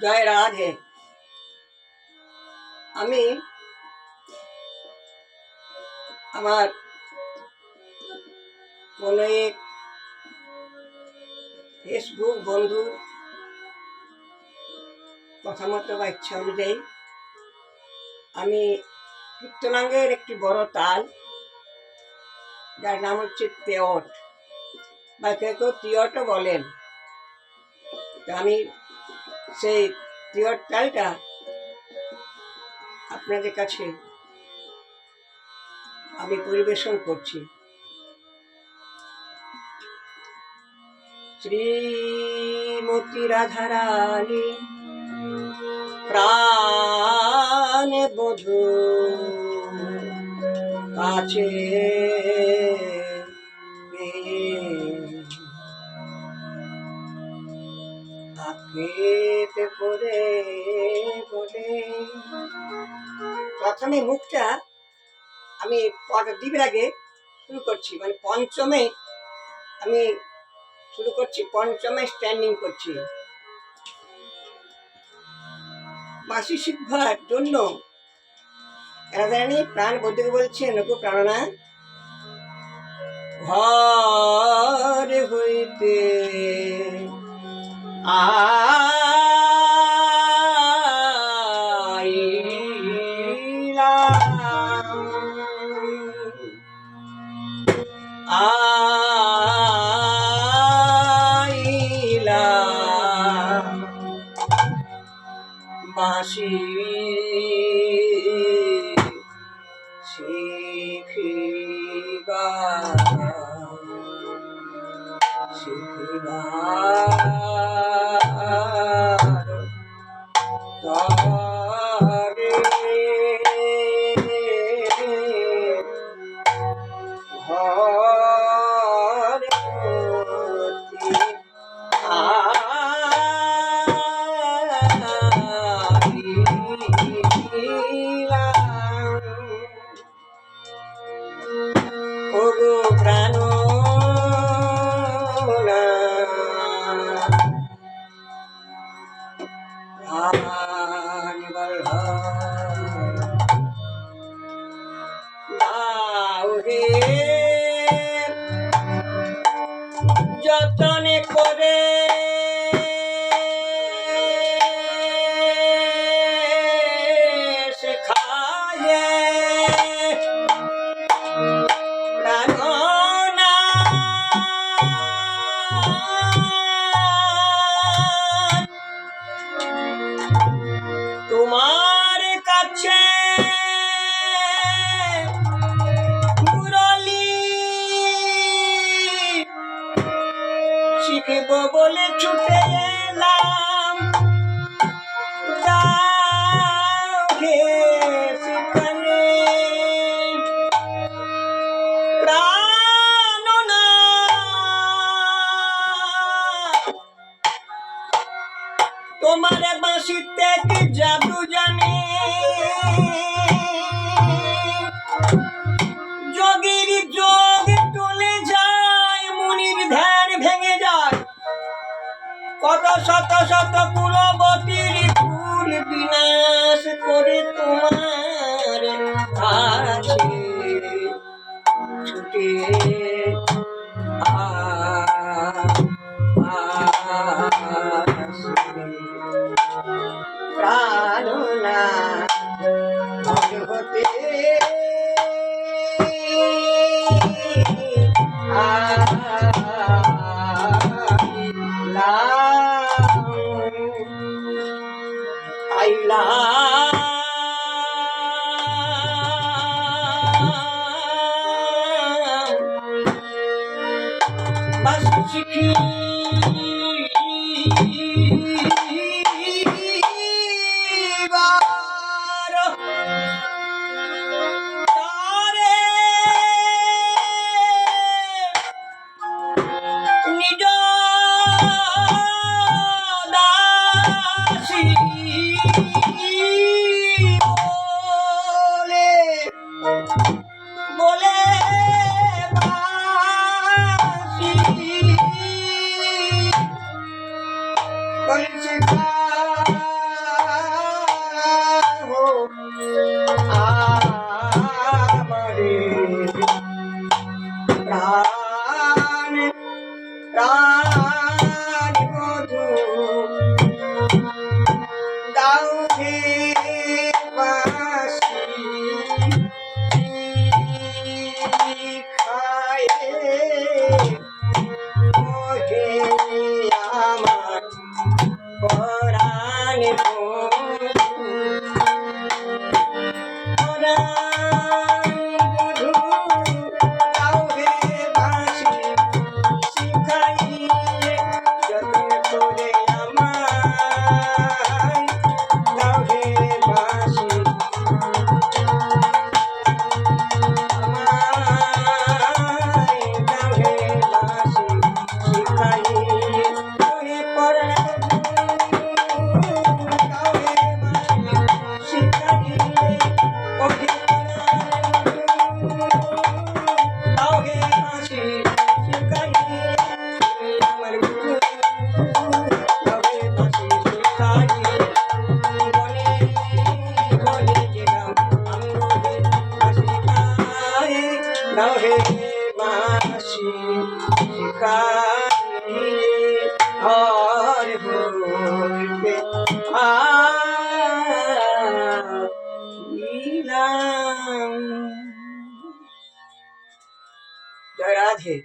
জয় রাধে আমি আমার কোনো এক ফেসবুক বন্ধু কথা মতো বা ইচ্ছা অনুযায়ী আমি কীর্তনাঙ্গের একটি বড় তাল যার নাম হচ্ছে তেওট বা কেউ কেউ তিয়টও বলেন। আমি সেই তিয়ট তালটা আপনাদের কাছে আমি পরিবেশন করছি। শ্রীমতী রাধারানী প্রাণ বধু কাছে আকেত করে বলে প্রথমে মুখটা আমি দ্বীপের আগে শুরু করছি মানে পঞ্চমে আমি শুরু করছি, পঞ্চমে স্ট্যান্ডিং করছি। মাসি শিক্ষার জন্য রাধারানী প্রাণ বৌদ্ধকে বলছে নকু প্রাণনা, ঘর হইতে আইলাম God. প্রাণ শিখব বলে ছুটে বাস গাও হে বাঁশি শিখারি আর জয় রাধে।